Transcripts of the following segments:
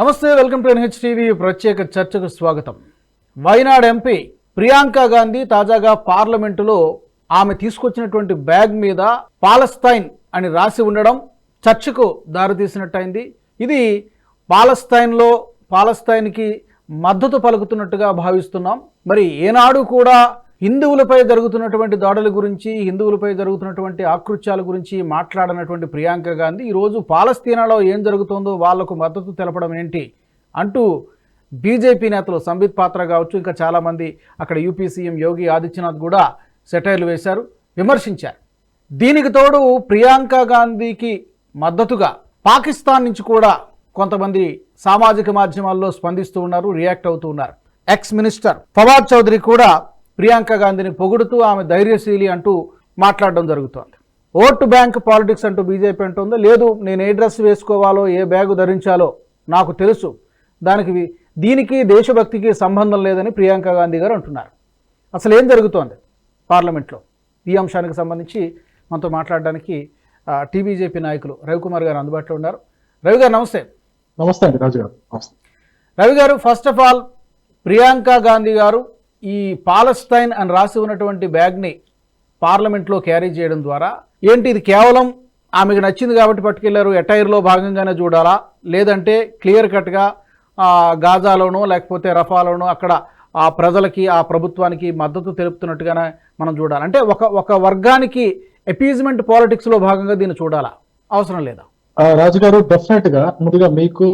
నమస్తే welcome to NH TV ప్రత్యేక చర్చకు స్వాగతం. వైనాడ్ ఎంపీ ప్రియాంక గాంధీ తాజాగా పార్లమెంటులో ఆమె తీసుకొచ్చినటువంటి బ్యాగ్ మీద పాలస్తైన్ అని రాసి ఉండడం చర్చకు దారితీసినట్టయింది. ఇది పాలస్తైన్లో పాలస్తైన్కి మద్దతు పలుకుతున్నట్టుగా భావిస్తున్నాం. మరి ఏనాడు కూడా హిందువులపై జరుగుతున్నటువంటి దాడుల గురించి హిందువులపై జరుగుతున్నటువంటి ఆకృత్యాల గురించి మాట్లాడనటువంటి ప్రియాంక గాంధీ ఈరోజు పాలస్తీనాలో ఏం జరుగుతుందో వాళ్ళకు మద్దతు తెలపడం ఏంటి అంటూ బీజేపీ నేతలు సంబిత్ పాత్ర కావచ్చు ఇంకా చాలామంది అక్కడ యూపీ సీఎం యోగి ఆదిత్యనాథ్ కూడా సెటైర్లు వేశారు విమర్శించారు. దీనికి తోడు ప్రియాంక గాంధీకి మద్దతుగా పాకిస్తాన్ నుంచి కూడా కొంతమంది సామాజిక మాధ్యమాల్లో స్పందిస్తూ ఉన్నారు రియాక్ట్ అవుతూ ఉన్నారు. ఎక్స్ మినిస్టర్ ఫవాద్ చౌదరి కూడా ప్రియాంక గాంధీని పొగుడుతూ ఆమె ధైర్యశీలి అంటూ మాట్లాడడం జరుగుతోంది. ఓటు బ్యాంక్ పాలిటిక్స్ అంటూ బీజేపీ అంటుందో? లేదు నేను ఏ డ్రెస్ వేసుకోవాలో ఏ బ్యాగు ధరించాలో నాకు తెలుసు. దానికి దీనికి దేశభక్తికి సంబంధం లేదని ప్రియాంక గాంధీ గారు అంటున్నారు. అసలు ఏం జరుగుతోంది పార్లమెంట్లో? ఈ అంశానికి సంబంధించి మనతో మాట్లాడడానికి టీబీజేపీ నాయకులు రవికుమార్ గారు అందుబాటులో ఉన్నారు. రవి గారు నమస్తే. నమస్తే అండి రాజు గారు రవి గారు first of all Priyanka Gandhi గారు ఈ పాలస్తైన్ అని రాసి ఉన్నటువంటి బ్యాగ్ని పార్లమెంట్లో క్యారీ చేయడం ద్వారా ఏంటి ఇది కేవలం ఆమెకు నచ్చింది కాబట్టి పట్టుకెళ్ళారు ఎటైర్లో భాగంగానే చూడాలా? లేదంటే క్లియర్ కట్గా గాజాలోనో లేకపోతే రఫాలోనో అక్కడ ఆ ప్రజలకి ఆ ప్రభుత్వానికి మద్దతు తెలుపుతున్నట్టుగానే మనం చూడాలి. అంటే ఒక ఒక వర్గానికి అపీజ్మెంట్ పాలిటిక్స్లో భాగంగా దీన్ని చూడాలా? అవసరం లేదా? రాజు గారు డెఫినెట్గా ముందుగా మీకు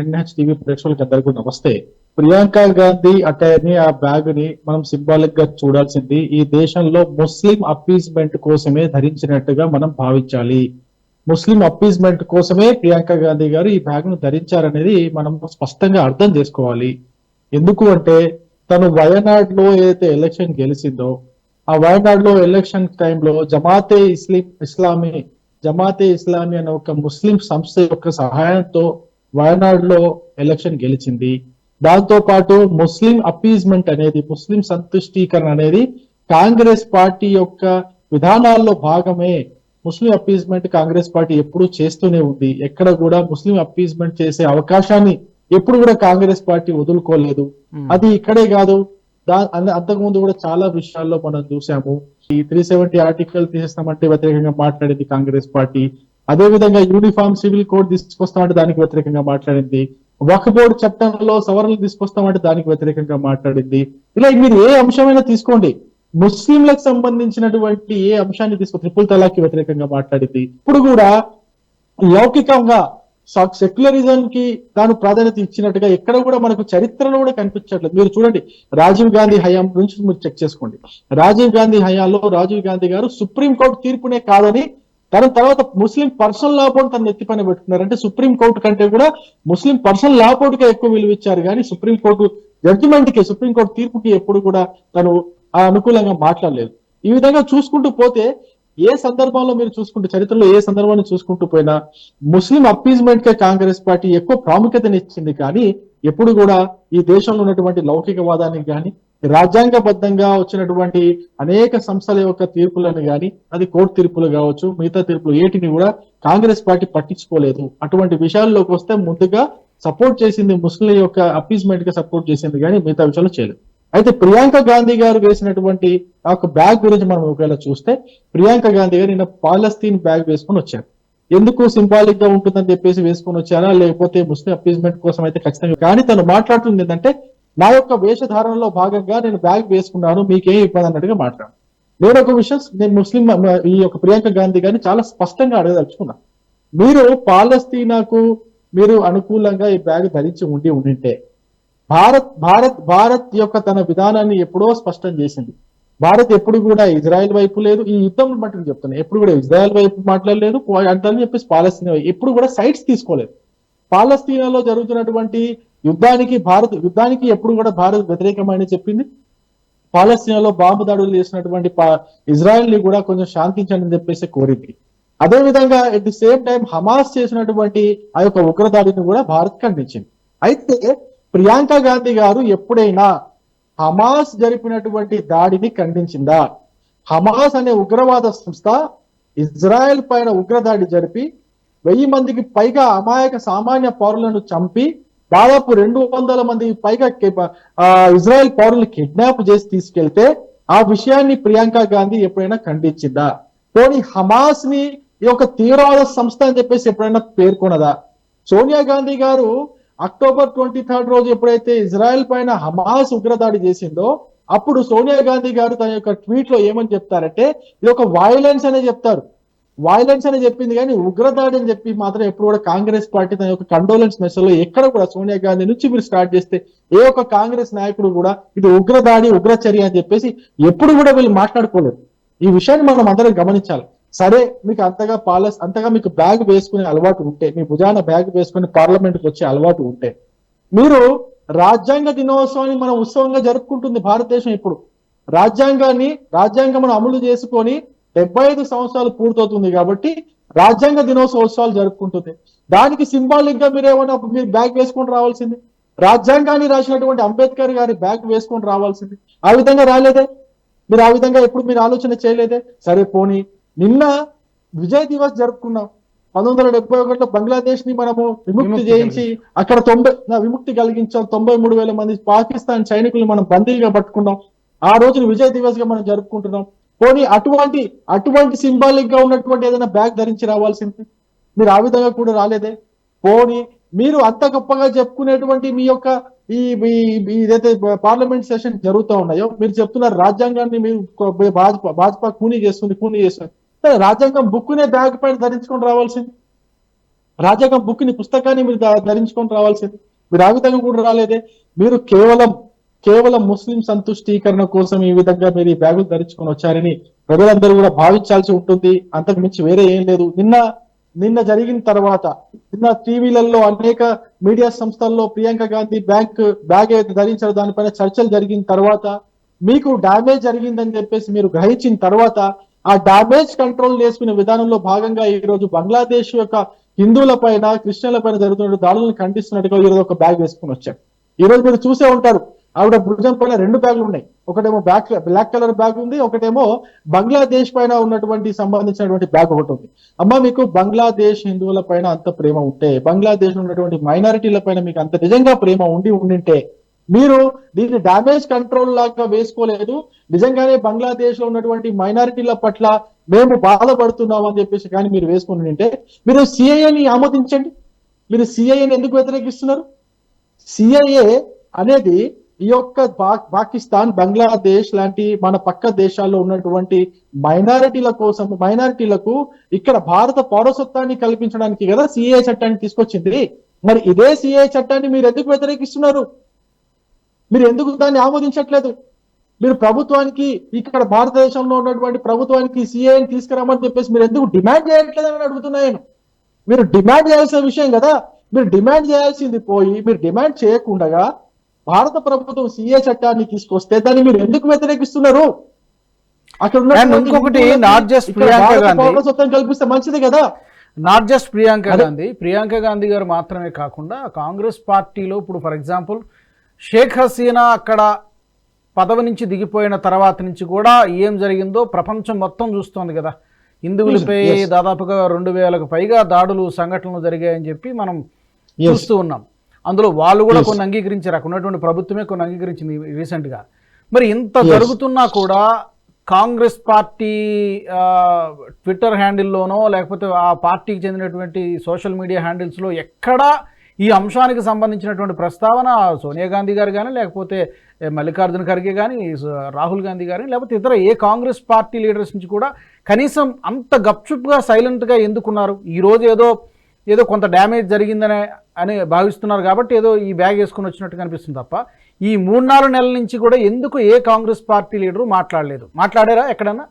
ఎన్హెచ్ టీవీ ప్రేక్షకులకి అందరికీ నమస్తే. ప్రియాంక గాంధీ అటైర్ని ఆ బ్యాగ్ని మనం సింబాలిక్గా చూడాల్సింది ఈ దేశంలో ముస్లిం అపీజ్మెంట్ కోసమే ధరించినట్టుగా మనం భావించాలి. ముస్లిం అపీజ్మెంట్ కోసమే ప్రియాంక గాంధీ గారు ఈ బ్యాగ్ను ధరించారనేది మనం స్పష్టంగా అర్థం చేసుకోవాలి. ఎందుకు అంటే తను వయనాడ్లో ఏదైతే ఎలక్షన్ గెలిచిందో ఆ వయనాడ్లో ఎలక్షన్ టైంలో జమాతే ఇస్లిం ఇస్లామీ జమాతే ఇస్లామీ అనే ఒక ముస్లిం సంస్థ యొక్క సహాయంతో వయనాడ్లో ఎలక్షన్ గెలిచింది. దాంతో పాటు ముస్లిం అపీజ్మెంట్ అనేది ముస్లిం సంతుష్టీకరణ అనేది కాంగ్రెస్ పార్టీ యొక్క విధానాల్లో భాగమే ముస్లిం అపీజ్మెంట్ కాంగ్రెస్ పార్టీ ఎప్పుడూ చేస్తూనే ఉంది. ఎక్కడ కూడా ముస్లిం అపీజ్మెంట్ చేసే అవకాశాన్ని ఎప్పుడు కూడా కాంగ్రెస్ పార్టీ వదులుకోలేదు. అది ఇక్కడే కాదు. దా అంతకుముందు కూడా చాలా విషయాల్లో మనం చూసాము ఈ త్రీ సెవెంటీ ఆర్టికల్ తీసేస్తామంటే వ్యతిరేకంగా మాట్లాడింది కాంగ్రెస్ పార్టీ. అదే విధంగా యూనిఫామ్ సివిల్ కోడ్ తీసుకొస్తామంటే దానికి వ్యతిరేకంగా మాట్లాడింది. వక్ బోర్డు చట్టంలో సవరణలు తీసుకొస్తామంటే దానికి వ్యతిరేకంగా మాట్లాడింది. ఇలా మీరు ఏ అంశమైనా తీసుకోండి. ముస్లింలకు సంబంధించినటువంటి ఏ అంశాన్ని తీసుకో త్రిపుల్ తలాక్ వ్యతిరేకంగా మాట్లాడింది. ఇప్పుడు కూడా లౌకికంగా సెక్యులరిజం కి తాను ప్రాధాన్యత ఇచ్చినట్టుగా ఎక్కడ కూడా మనకు చరిత్రలో కూడా కనిపించట్లేదు. మీరు చూడండి రాజీవ్ గాంధీ హయాం నుంచి మీరు చెక్ చేసుకోండి. రాజీవ్ గాంధీ హయాంలో రాజీవ్ గాంధీ గారు సుప్రీం కోర్టు తీర్పునే కాదని కానీ తర్వాత ముస్లిం పర్సనల్ లా బోర్డు తన ఎత్తి పని పెట్టుకున్నారు. అంటే సుప్రీం కోర్టు కంటే కూడా ముస్లిం పర్సనల్ లా బోర్డుకే ఎక్కువ విలువ ఇచ్చారు. కానీ సుప్రీం కోర్టు జడ్జిమెంట్కి సుప్రీం కోర్టు తీర్పుకి ఎప్పుడు కూడా తను ఆ అనుకూలంగా మాట్లాడలేదు. ఈ విధంగా చూసుకుంటూ పోతే ఏ సందర్భంలో మీరు చూసుకుంటే చరిత్రలో ఏ సందర్భాన్ని చూసుకుంటూ పోయినా ముస్లిం అప్పీజ్మెంట్ కే కాంగ్రెస్ పార్టీ ఎక్కువ ప్రాముఖ్యతనిచ్చింది. కానీ ఎప్పుడు కూడా ఈ దేశంలో ఉన్నటువంటి లౌకికవాదానికి కానీ రాజ్యాంగబద్ధంగా వచ్చినటువంటి అనేక సంస్థల యొక్క తీర్పులను గాని అది కోర్టు తీర్పులు కావచ్చు మిగతా తీర్పులు ఏటిని కూడా కాంగ్రెస్ పార్టీ పట్టించుకోలేదు. అటువంటి విషయాల్లోకి వస్తే ముందుగా సపోర్ట్ చేసింది ముస్లిం యొక్క అప్పీజ్మెంట్గా సపోర్ట్ చేసింది కానీ మిగతా విషయాలు చేయలేదు. అయితే ప్రియాంక గాంధీ గారు వేసినటువంటి ఆ యొక్క బ్యాగ్ గురించి మనం ఒకవేళ చూస్తే ప్రియాంక గాంధీ గారు నిన్న పాలస్తీన్ బ్యాగ్ వేసుకొని వచ్చారు. ఎందుకు సింబాలిక్గా ఉంటుందని చెప్పేసి వేసుకొని వచ్చారా? లేకపోతే ముస్లిం అప్పీజ్మెంట్ కోసం అయితే ఖచ్చితంగా కానీ తను మాట్లాడుతుంది ఏంటంటే నా యొక్క వేషధారణలో భాగంగా నేను బ్యాగ్ వేసుకున్నాను మీకేం ఇబ్బంది అన్నట్టుగా మాట్లాడు. నేను ఒక విషయం నేను ముస్లిం ఈ యొక్క ప్రియాంక గాంధీ గారిని చాలా స్పష్టంగా అడగదలుచుకున్నా. మీరు పాలస్తీనాకు మీరు అనుకూలంగా ఈ బ్యాగ్ ధరించి ఉండి ఉండింటే భారత్ భారత్ భారత్ యొక్క తన విధానాన్ని ఎప్పుడో స్పష్టం చేసింది. భారత్ ఎప్పుడు కూడా ఇజ్రాయెల్ వైపు లేదు. ఈ యుద్ధం మట్టుకు చెప్తున్నాను ఎప్పుడు కూడా ఇజ్రాయెల్ వైపు మాట్లాడలేదు అంతని చెప్పేసి పాలస్తీనా వైపు ఎప్పుడు కూడా సైట్స్ తీసుకోలేదు. పాలస్తీనాలో జరుగుతున్నటువంటి యుద్ధానికి భారత్ యుద్ధానికి ఎప్పుడు కూడా భారత్ వ్యతిరేకమని చెప్పింది. పాలస్తీనాలో బాంబు దాడులు చేసినటువంటి పా- ఇజ్రాయెల్ని కూడా కొంచెం శాంతించండి అని చెప్పేసి కోరింది. అదే విధంగా at the same time Hamas చేసినటువంటి ఆ యొక్క ఉగ్రదాడిని కూడా భారత్ ఖండించింది. అయితే ప్రియాంక గాంధీ గారు ఎప్పుడైనా హమాస్ జరిపినటువంటి దాడిని ఖండించిందా? హమాస్ అనే ఉగ్రవాద సంస్థ ఇజ్రాయెల్ పైన ఉగ్రదాడి జరిపి వెయ్యి మందికి పైగా అమాయక సామాన్య పౌరులను చంపి దాదాపు రెండు వందల మంది పైగా ఇజ్రాయెల్ పౌరులు కిడ్నాప్ చేసి తీసుకెళ్తే ఆ విషయాన్ని ప్రియాంక గాంధీ ఎప్పుడైనా ఖండించిందా? పోనీ హమాస్ని ఈ యొక్క తీవ్రవాద సంస్థ అని చెప్పేసి ఎప్పుడైనా పేర్కొన్నదా సోనియా గాంధీ గారు అక్టోబర్ ట్వంటీ థర్డ్ రోజు ఎప్పుడైతే ఇజ్రాయెల్ పైన హమాస్ ఉగ్రదాడి చేసిందో అప్పుడు సోనియా గాంధీ గారు తన యొక్క ట్వీట్లో ఏమని చెప్తారంటే ఇది ఒక వైలెన్స్ అనే చెప్తారు. వైలెన్స్ అని చెప్పింది కానీ ఉగ్రదాడి అని చెప్పి మాత్రం ఎప్పుడు కూడా కాంగ్రెస్ పార్టీ తన యొక్క కండోలెన్స్ మెసేజ్లో ఎక్కడ కూడా సోనియా గాంధీ నుంచి మీరు స్టార్ట్ చేస్తే ఏ ఒక్క కాంగ్రెస్ నాయకుడు కూడా ఇది ఉగ్రదాడి ఉగ్రచర్య అని చెప్పేసి ఎప్పుడు కూడా వీళ్ళు మాట్లాడుకోలేదు. ఈ విషయాన్ని మనం అందరం గమనించాలి. సరే మీకు అంతగా పాలస్ అంతగా మీకు బ్యాగ్ వేసుకునే అలవాటు ఉంటే మీ భుజాన బ్యాగ్ వేసుకుని పార్లమెంట్కి వచ్చే అలవాటు ఉంటే మీరు రాజ్యాంగ దినోత్సవాన్ని మనం ఉత్సవంగా జరుపుకుంటుంది భారతదేశం ఇప్పుడు రాజ్యాంగాన్ని రాజ్యాంగం అమలు చేసుకొని డెబ్బై ఐదు సంవత్సరాలు పూర్తవుతుంది కాబట్టి రాజ్యాంగ దినోత్సవ ఉత్సవాలు జరుపుకుంటుంది. దానికి సింబాలిక్గా మీరు ఏమైనా మీరు బ్యాగ్ వేసుకొని రావాల్సింది. రాజ్యాంగాన్ని రాసినటువంటి అంబేద్కర్ గారి బ్యాగ్ వేసుకొని రావాల్సింది. ఆ విధంగా రాలేదే? మీరు ఆ విధంగా ఎప్పుడు మీరు ఆలోచన చేయలేదే? సరే పోనీ. నిన్న విజయ్ దివస్ జరుపుకున్నాం. పంతొమ్మిది వందల డెబ్బై ఒకటిలో బంగ్లాదేశ్ని మనము విముక్తి చేయించి అక్కడ తొంభై విముక్తి కలిగించాం. తొంభై మూడు వేల మంది పాకిస్తాన్ సైనికులు మనం బందీలుగా పట్టుకున్నాం. ఆ రోజును విజయ్ దివస్గా మనం జరుపుకుంటున్నాం. పోనీ అటువంటి అటువంటి సింబాలిక్గా ఉన్నటువంటి ఏదైనా బ్యాగ్ ధరించి రావాల్సింది? మీరు ఆ విధంగా కూడా రాలేదే? పోనీ మీరు అంత గొప్పగా చెప్పుకునేటువంటి మీ యొక్క ఈ ఇదైతే ఏదైతే పార్లమెంట్ సెషన్ జరుగుతూ ఉన్నాయో మీరు చెప్తున్నారు రాజ్యాంగాన్ని మీరు భాజపా భాజపా కూనీ చేస్తుంది కూనీ చేస్తుంది. సరే, రాజ్యాంగం బుక్నే బ్యాగ్ పైన ధరించుకొని రావాల్సింది. రాజ్యాంగం బుక్ని పుస్తకాన్ని మీరు ధరించుకొని రావాల్సింది. మీరు ఆ విధంగా కూడా రాలేదే? మీరు కేవలం కేవలం ముస్లిం సంతుష్టీకరణ కోసం ఈ విధంగా మీరు ఈ బ్యాగులు ధరించుకొని వచ్చారని ప్రజలందరూ కూడా భావించాల్సి ఉంటుంది. అంతకు మించి వేరే ఏం లేదు. నిన్న నిన్న జరిగిన తర్వాత నిన్న టీవీలలో అనేక మీడియా సంస్థల్లో ప్రియాంక గాంధీ బ్యాంక్ బ్యాగ్ ఏదైతే ధరించారో దానిపైన చర్చలు జరిగిన తర్వాత మీకు డామేజ్ జరిగిందని చెప్పేసి మీరు గ్రహించిన తర్వాత ఆ డామేజ్ కంట్రోల్ చేసుకునే విధానంలో భాగంగా ఈ రోజు బంగ్లాదేశ్ యొక్క హిందువుల పైన క్రిస్టియన్ల పైన జరుగుతున్న దాడులను ఖండిస్తున్నట్టుగా ఈ రోజు ఒక బ్యాగ్ వేసుకుని వచ్చారు. ఈ రోజు మీరు చూసే ఉంటారు. ఆవిడ భుజం పైన రెండు బ్యాగులు ఉన్నాయి. ఒకటేమో బ్లాక్ బ్లాక్ కలర్ బ్యాగ్ ఉంది ఒకటేమో బంగ్లాదేశ్ పైన ఉన్నటువంటి సంబంధించినటువంటి బ్యాగ్ ఒకటి ఉంది. అమ్మ మీకు బంగ్లాదేశ్ హిందువుల పైన అంత ప్రేమ ఉంటే బంగ్లాదేశ్ ఉన్నటువంటి మైనారిటీల పైన మీకు అంత నిజంగా ప్రేమ ఉండి ఉండింటే మీరు దీన్ని డామేజ్ కంట్రోల్ లాగా వేసుకోలేదు. నిజంగానే బంగ్లాదేశ్లో ఉన్నటువంటి మైనారిటీల పట్ల మేము బాధపడుతున్నాం అని చెప్పేసి కానీ మీరు వేసుకుని ఉంటే మీరు సిఐఏని ఆమోదించండి. మీరు సిఐఏని ఎందుకు వ్యతిరేకిస్తున్నారు? సిఐఏ అనేది ఈ యొక్క పాకిస్తాన్ బంగ్లాదేశ్ లాంటి మన పక్క దేశాల్లో ఉన్నటువంటి మైనారిటీల కోసం మైనారిటీలకు ఇక్కడ భారత పౌరసత్వాన్ని కల్పించడానికి కదా సిఏ చట్టాన్ని తీసుకొచ్చింది. మరి ఇదే సిఏ చట్టాన్ని మీరు ఎందుకు వ్యతిరేకిస్తున్నారు? మీరు ఎందుకు దాన్ని ఆమోదించట్లేదు? మీరు ప్రభుత్వానికి ఇక్కడ భారతదేశంలో ఉన్నటువంటి ప్రభుత్వానికి సిఏని తీసుకురామని చెప్పేసి మీరు ఎందుకు డిమాండ్ చేయట్లేదని అడుగుతున్నాను మీరు డిమాండ్ చేయాల్సిన విషయం కదా. మీరు డిమాండ్ చేయాల్సింది పోయి మీరు డిమాండ్ చేయకుండా భారత ప్రభుత్వం సిఏ చట్టాన్ని తీసుకొస్తే దాన్ని మీరు ఎందుకు వ్యతిరేకిస్తున్నారు అక్కడ ఇంకొకటి, just ఇక్కడ ప్రియాంక గాంధీ. కల్పిస్తే మంచిది కదా నాట్ జస్ట్ ప్రియాంక. గాంధీ ప్రియాంక గాంధీ గారు మాత్రమే కాకుండా కాంగ్రెస్ పార్టీలో ఇప్పుడు ఫర్ ఎగ్జాంపుల్ షేక్ హసీనా అక్కడ పదవి నుంచి దిగిపోయిన తర్వాత నుంచి కూడా ఏం జరిగిందో ప్రపంచం మొత్తం చూస్తోంది కదా హిందువులపై Yes. దాదాపుగా రెండు వేలకు పైగా దాడులు సంఘటనలు జరిగాయని చెప్పి మనం. చూస్తూ ఉన్నాం అందులో వాళ్ళు కూడా. కొన్ని అంగీకరించారు అక్కడ ఉన్నటువంటి ప్రభుత్వమే కొన్ని అంగీకరించింది రీసెంట్గా మరి ఇంత. జరుగుతున్నా కూడా కాంగ్రెస్ పార్టీ ట్విట్టర్ హ్యాండిల్లోనో లేకపోతే ఆ పార్టీకి చెందినటువంటి సోషల్ మీడియా హ్యాండిల్స్లో ఎక్కడా ఈ అంశానికి సంబంధించినటువంటి ప్రస్తావన సోనియా గాంధీ గారు కానీ లేకపోతే మల్లికార్జున ఖర్గే కానీ రాహుల్ గాంధీ గానీ లేకపోతే ఇతర ఏ కాంగ్రెస్ పార్టీ లీడర్స్ నుంచి కూడా కనీసం అంత గప్చుప్గా సైలెంట్గా ఎందుకున్నారు ఈరోజు ఏదో ఏదో కొంత డ్యామేజ్ జరిగిందనే అని భావిస్తున్నారు కాబట్టి ఏదో ఈ బ్యాగ్ వేసుకుని వచ్చినట్టు కనిపిస్తుంది తప్ప ఈ మూడు నాలుగు నెలల నుంచి కూడా ఎందుకు ఏ కాంగ్రెస్ పార్టీ లీడరు మాట్లాడలేదు? మాట్లాడారా ఎక్కడన్నా?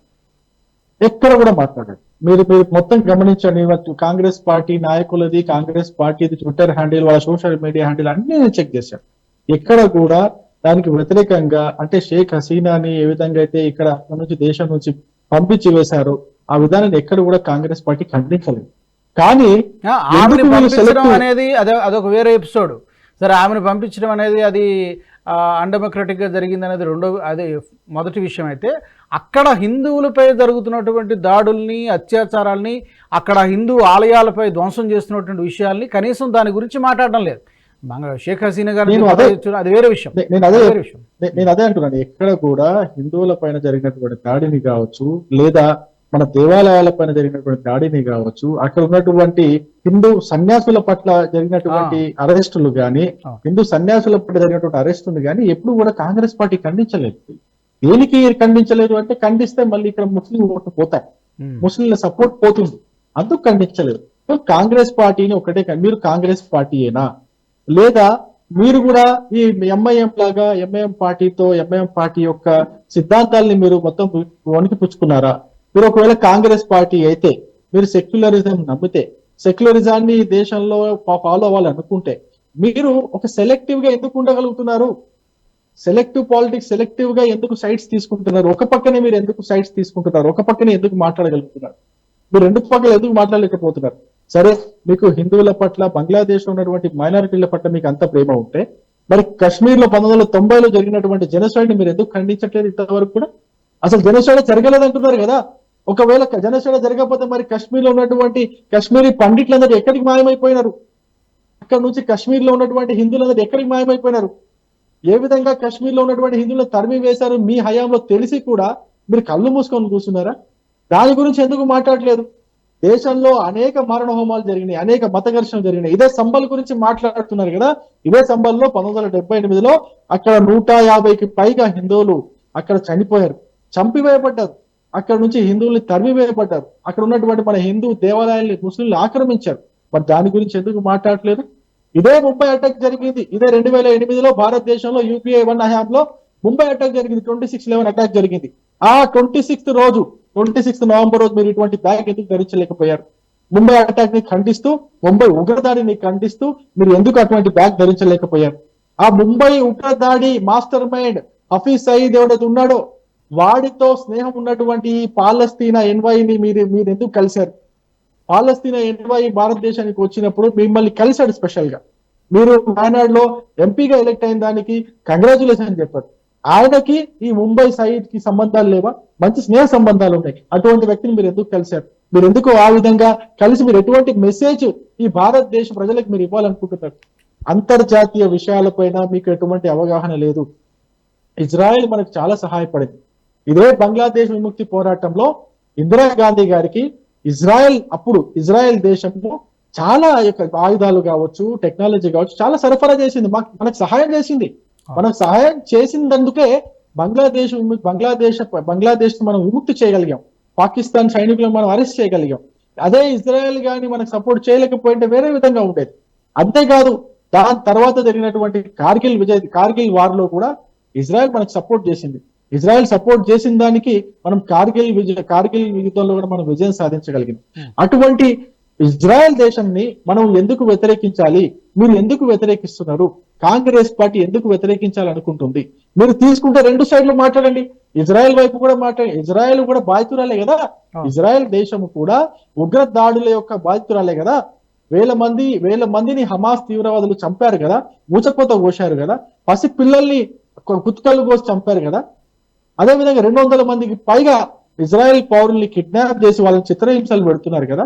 ఎక్కడ కూడా మాట్లాడారు మీరు మీరు మొత్తం గమనించండి కాంగ్రెస్ పార్టీ నాయకులది కాంగ్రెస్ పార్టీది ట్విట్టర్ హ్యాండిల్ వాళ్ళ సోషల్ మీడియా హ్యాండిల్ అన్ని నేను చెక్ చేశాను. ఎక్కడ కూడా దానికి వ్యతిరేకంగా అంటే షేక్ హసీనాని ఏ విధంగా అయితే ఇక్కడ నుంచి దేశం నుంచి పంపించి వేశారో ఆ విధానాన్ని ఎక్కడ కూడా కాంగ్రెస్ పార్టీ ఖండించలేదు. కానీ ఆమెను పంపించడం అనేది అదే అదొక వేరే ఎపిసోడ్ సరే ఆమెను పంపించడం అనేది అది అన్డెమోక్రటిక్గా జరిగింది అనేది రెండో అది మొదటి విషయం అయితే అక్కడ హిందువులపై జరుగుతున్నటువంటి దాడుల్ని అత్యాచారాల్ని అక్కడ హిందూ ఆలయాలపై ధ్వంసం చేస్తున్నటువంటి విషయాల్ని కనీసం దాని గురించి మాట్లాడడం లేదు. షేక్ హసీనా గారు నేను అదే- అది వేరే విషయం. నేను అదే విషయం. నేను అదే అంటున్నాను. ఎక్కడ కూడా హిందువుల పైన జరిగినటువంటి దాడిని కావచ్చు లేదా మన దేవాలయాల పైన జరిగినటువంటి దాడిని కావచ్చు అక్కడ ఉన్నటువంటి హిందూ సన్యాసుల పట్ల జరిగినటువంటి అరెస్టులు గాని. హిందూ సన్యాసుల పట్ల జరిగినటువంటి అరెస్టులు గాని ఎప్పుడు కూడా కాంగ్రెస్ పార్టీ ఖండించలేదు. దేనికి ఖండించలేదు అంటే ఖండిస్తే మళ్ళీ ఇక్కడ ముస్లిం ఓట్లు పోతాయి. ముస్లింల సపోర్ట్ పోతుంది. అందుకు ఖండించలేదు. కాంగ్రెస్ పార్టీని ఒకటే మీరు కాంగ్రెస్ పార్టీయేనా? లేదా మీరు కూడా ఈ ఎంఐఎం లాగా ఎంఐఎం పార్టీతో ఎంఐఎం పార్టీ యొక్క సిద్ధాంతాల్ని మీరు మొత్తం వణికి పుచ్చుకున్నారా మీరు ఒకవేళ కాంగ్రెస్ పార్టీ అయితే మీరు సెక్యులరిజం నమ్మితే సెక్యులరిజాన్ని దేశంలో ఫాలో అవ్వాలి అనుకుంటే మీరు ఒక సెలెక్టివ్గా ఎందుకు ఉండగలుగుతున్నారు? సెలెక్టివ్ పాలిటిక్స్ సెలెక్టివ్గా ఎందుకు సైట్స్ తీసుకుంటున్నారు? ఒక పక్కనే మీరు ఎందుకు సైట్స్ తీసుకుంటున్నారు? ఒక పక్కనే ఎందుకు మాట్లాడగలుగుతున్నారు? మీరు రెండు పక్కల ఎందుకు మాట్లాడలేకపోతున్నారు? సరే మీకు హిందువుల పట్ల బంగ్లాదేశ్లో ఉన్నటువంటి మైనారిటీల పట్ల మీకు అంత ప్రేమ ఉంటే మరి కశ్మీర్లో పంతొమ్మిది వందల తొంభైలో జరిగినటువంటి జనసైడ్ని మీరు ఎందుకు ఖండించట్లేదు ఇంతవరకు కూడా? అసలు జనసైడ్ జరగలేదు అంటున్నారు కదా. ఒకవేళ జనసైడ్ జరగకపోతే మరి కశ్మీర్లో ఉన్నటువంటి కశ్మీరీ పండిట్లందరూ ఎక్కడికి మాయమైపోయినారు? అక్కడ నుంచి కశ్మీర్లో ఉన్నటువంటి హిందువులందరూ ఎక్కడికి మాయమైపోయినారు? ఏ విధంగా కశ్మీర్లో ఉన్నటువంటి హిందువులను తరిమి వేశారు మీ హయాంలో తెలిసి కూడా మీరు కళ్ళు మూసుకొని కూర్చున్నారా? దాని గురించి ఎందుకు మాట్లాడలేదు? దేశంలో అనేక మారణ హోమాలు జరిగినాయి అనేక మత ఘర్షణలు జరిగినాయి. ఇదే సంబల్ గురించి మాట్లాడుతున్నారు కదా? ఇదే సంబల్లో పంతొమ్మిది వందల డెబ్బై ఎనిమిదిలో అక్కడ నూట యాభైకి పైగా హిందువులు అక్కడ చనిపోయారు. చంపివేయబడ్డారు. అక్కడ నుంచి హిందువుల్ని తరిమివేయబడ్డారు. అక్కడ ఉన్నటువంటి మన హిందూ దేవాలయాల్ని ముస్లింలు ఆక్రమించారు. మరి దాని గురించి ఎందుకు మాట్లాడట్లేదు ఇదే ముంబై అటాక్ జరిగింది. ఇదే రెండు వేల ఎనిమిదిలో భారతదేశంలో యూపీఐ వన్ హయాంలో ముంబై అటాక్ జరిగింది. ట్వంటీ సిక్స్ లెవెన్ అటాక్ జరిగింది. ఆ ట్వంటీ సిక్స్త్ రోజు ట్వంటీ సిక్స్త్ నవంబర్ రోజు మీరు ఇటువంటి బ్యాగ్ ఎందుకు ధరించలేకపోయారు? ముంబై అటాక్ని ఖండిస్తూ ముంబై ఉగ్రదాడిని ఖండిస్తూ మీరు ఎందుకు అటువంటి బ్యాగ్ ధరించలేకపోయారు? ఆ ముంబై ఉగ్రదాడి మాస్టర్ మైండ్ హఫీజ్ సయీద్ ఎవడైతే ఉన్నాడో వాడితో స్నేహం ఉన్నటువంటి పాలస్తీనా ఎన్వైని మీరు మీరు ఎందుకు కలిశారు? పాలస్తీనా ఎన్వై భారతదేశానికి వచ్చినప్పుడు మిమ్మల్ని కలిశాడు స్పెషల్గా మీరు వాయనాడులో ఎంపీగా ఎలక్ట్ అయిన దానికి కంగ్రాచులేషన్ చెప్పారు. ఆయనకి ఈ ముంబై సైడ్కి సంబంధాలు లేవా? మంచి స్నేహ సంబంధాలు ఉన్నాయి. అటువంటి వ్యక్తిని మీరు ఎందుకు కలిశారు? మీరు ఎందుకు ఆ విధంగా కలిసి మీరు ఎటువంటి మెసేజ్ ఈ భారతదేశ ప్రజలకు మీరు ఇవ్వాలనుకుంటున్నారు? అంతర్జాతీయ విషయాలపైన మీకు ఎటువంటి అవగాహన లేదు. ఇజ్రాయెల్ మనకు చాలా సహాయపడింది. ఇదే బంగ్లాదేశ్ విముక్తి పోరాటంలో ఇందిరాగాంధీ గారికి ఇజ్రాయెల్ అప్పుడు ఇజ్రాయెల్ దేశంలో చాలా యొక్క ఆయుధాలు కావచ్చు టెక్నాలజీ కావచ్చు చాలా సరఫరా చేసింది. మాకు మనకు సహాయం చేసింది. మనకు సహాయం చేసినందుకే బంగ్లాదేశ్ బంగ్లాదేశ్ బంగ్లాదేశ్ మనం విముక్తి చేయగలిగాం. పాకిస్తాన్ సైనికులను మనం అరెస్ట్ చేయగలిగాం. అదే ఇజ్రాయెల్ గాని మనకు సపోర్ట్ చేయలేకపోయింటే వేరే విధంగా ఉండేది. అంతేకాదు దాని తర్వాత జరిగినటువంటి కార్గిల్ విజయ్ కార్గిల్ వార్లో కూడా ఇజ్రాయెల్ మనకు సపోర్ట్ చేసింది. ఇజ్రాయెల్ సపోర్ట్ చేసిన దానికి మనం కార్గిల్ విజయ కార్గిల్ యుద్ధంలో కూడా మనం విజయం సాధించగలిగింది Hmm. అటువంటి ఇజ్రాయెల్ దేశాన్ని మనం ఎందుకు వ్యతిరేకించాలి? మీరు ఎందుకు వ్యతిరేకిస్తున్నారు? కాంగ్రెస్ పార్టీ ఎందుకు వ్యతిరేకించాలనుకుంటుంది? మీరు తీసుకుంటే రెండు సైడ్లు మాట్లాడండి. ఇజ్రాయెల్ వైపు కూడా మాట్లాడండి ఇజ్రాయెల్ కూడా బాధితురాలే కదా. ఆ. ఇజ్రాయెల్ దేశం కూడా ఉగ్ర దాడుల యొక్క బాధితురాలే కదా. వేల మంది వేల మందిని హమాస్ తీవ్రవాదులు చంపారు కదా. ఊచకోత కోశారు కదా. పసి పిల్లల్ని కుత్కలు కోసి చంపారు కదా. అదే విధంగా రెండు వందల మందికి పైగా ఇజ్రాయెల్ పౌరుల్ని కిడ్నాప్ చేసి వాళ్ళని చిత్రహింసలు పెడుతున్నారు కదా?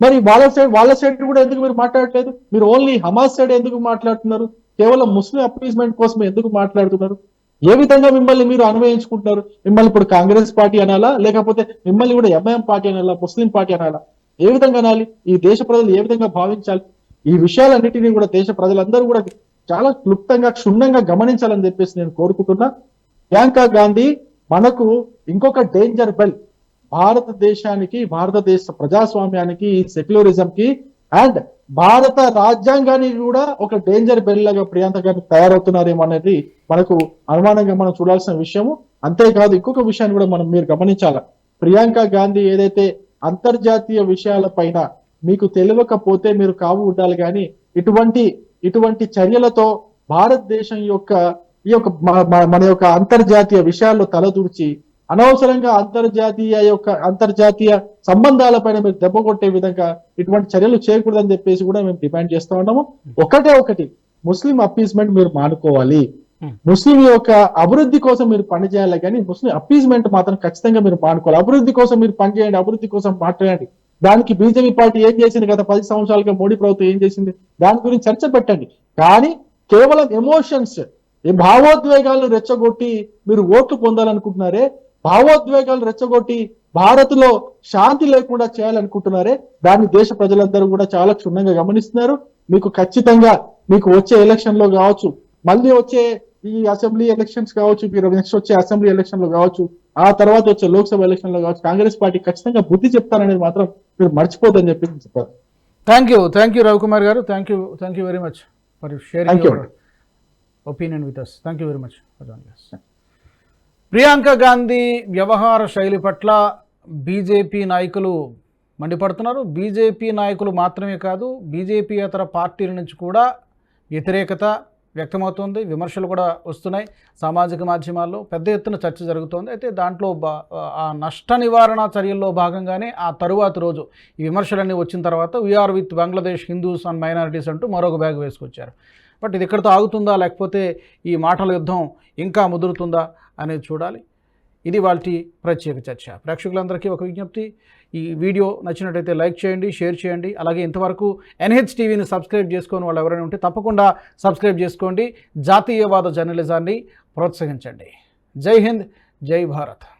మరి వాళ్ళ సైడ్ వాళ్ళ సైడ్ కూడా ఎందుకు మీరు మాట్లాడట్లేదు? మీరు ఓన్లీ హమాస్ సైడ్ ఎందుకు మాట్లాడుతున్నారు? కేవలం ముస్లిం అపీజ్మెంట్ కోసం ఎందుకు మాట్లాడుతున్నారు? ఏ విధంగా మిమ్మల్ని మీరు అన్వయించుకుంటున్నారు? మిమ్మల్ని ఇప్పుడు కాంగ్రెస్ పార్టీ అనాలా? లేకపోతే మిమ్మల్ని కూడా ఎంఐఎం పార్టీ అనాలా? ముస్లిం పార్టీ అనాలా? ఏ విధంగా అనాలి? ఈ దేశ ప్రజలు ఏ విధంగా భావించాలి? ఈ విషయాలన్నిటినీ కూడా దేశ ప్రజలందరూ కూడా చాలా క్లుప్తంగా క్షుణ్ణంగా గమనించాలని చెప్పేసి నేను కోరుకుంటున్నా. ప్రియాంక గాంధీ మనకు ఇంకొక డేంజర్ బెల్ భారతదేశానికి భారతదేశ ప్రజాస్వామ్యానికి సెక్యులరిజం కి అండ్ భారత రాజ్యాంగానికి కూడా ఒక డేంజర్ బెల్ లాగా ప్రియాంక గారు తయారవుతున్నారేమో అనేది మనకు అనుమానంగా మనం చూడాల్సిన విషయము. అంతేకాదు ఇంకొక విషయాన్ని కూడా మనం మీరు గమనించాల. ప్రియాంక గాంధీ ఏదైతే అంతర్జాతీయ విషయాల పైన మీకు తెలియకపోతే మీరు కావు ఉండాలి కానీ ఇటువంటి ఇటువంటి చర్యలతో భారతదేశం యొక్క ఈ యొక్క మన యొక్క అంతర్జాతీయ విషయాల్లో తలదూర్చి అనవసరంగా అంతర్జాతీయ యొక్క అంతర్జాతీయ సంబంధాలపైన మీరు దెబ్బ కొట్టే విధంగా ఇటువంటి చర్యలు చేయకూడదని చెప్పేసి కూడా మేము డిమాండ్ చేస్తా ఉన్నాము. ఒకటే ఒకటి ముస్లిం అపీస్మెంట్ మీరు మానుకోవాలి. ముస్లిం యొక్క అభివృద్ధి కోసం మీరు పనిచేయాలి కానీ ముస్లిం అపీస్మెంట్ మాత్రం ఖచ్చితంగా మీరు మానుకోవాలి. అభివృద్ధి కోసం మీరు పనిచేయండి అభివృద్ధి కోసం మాట్లాడండి. దానికి బీజేపీ పార్టీ ఏం చేసింది గత పది సంవత్సరాలుగా మోడీ ప్రభుత్వం ఏం చేసింది? దాని గురించి చర్చ పెట్టండి. కానీ కేవలం ఎమోషన్స్ ఈ భావోద్వేగాలను రెచ్చగొట్టి మీరు ఓట్లు పొందాలనుకుంటున్నారే భావోద్వేగాలు రెచ్చగొట్టి భారత్లో శాంతి లేకుండా చేయాలనుకుంటున్నారే దాన్ని దేశ ప్రజలందరూ కూడా చాలా క్షుణ్ణంగా గమనిస్తున్నారు. మీకు ఖచ్చితంగా మీకు వచ్చే ఎలక్షన్లో కావచ్చు మళ్ళీ వచ్చే ఈ అసెంబ్లీ ఎలక్షన్స్ కావచ్చు మీరు నెక్స్ట్ వచ్చే అసెంబ్లీ ఎలక్షన్లో కావచ్చు ఆ తర్వాత వచ్చే లోక్సభ ఎలక్షన్లో కావచ్చు కాంగ్రెస్ పార్టీ ఖచ్చితంగా బుద్ధి చెప్తారనేది మాత్రం మీరు మర్చిపోద్దని చెప్పి చెప్పారు thank you thank you Ravikumar గారు. Thank you thank you very much for sharing. Your opinion with us thank you very much for joining Priyanka Gandhi వ్యవహార శైలి పట్ల బీజేపీ నాయకులు మండిపడుతున్నారు. బీజేపీ నాయకులు మాత్రమే కాదు బీజేపీయేతర పార్టీల నుంచి కూడా వ్యతిరేకత వ్యక్తమవుతోంది. విమర్శలు కూడా వస్తున్నాయి. సామాజిక మాధ్యమాల్లో పెద్ద ఎత్తున చర్చ జరుగుతోంది. అయితే దాంట్లో బా- ఆ నష్ట నివారణ చర్యల్లో భాగంగానే ఆ తరువాతి రోజు ఈ విమర్శలన్నీ వచ్చిన తర్వాత we are with Bangladesh Hindus and minorities అంటూ మరొక బ్యాగ్ వేసుకొచ్చారు. బట్ ఇది ఎక్కడితో ఆగుతుందా? లేకపోతే ఈ మాటల యుద్ధం ఇంకా ముదురుతుందా అనేది చూడాలి. ఇది వాళ్ళ ప్రత్యేక చర్చ. ప్రేక్షకులందరికీ ఒక విజ్ఞప్తి. ఈ వీడియో నచ్చినట్టయితే లైక్ చేయండి షేర్ చేయండి. అలాగే ఇంతవరకు ఎన్హెచ్ టీవీని సబ్స్క్రైబ్ చేసుకొని వాళ్ళు ఎవరైనా ఉంటే తప్పకుండా సబ్స్క్రైబ్ చేసుకోండి. జాతీయవాద జర్నలిజాన్ని ప్రోత్సహించండి. జై హింద్ జై భారత్.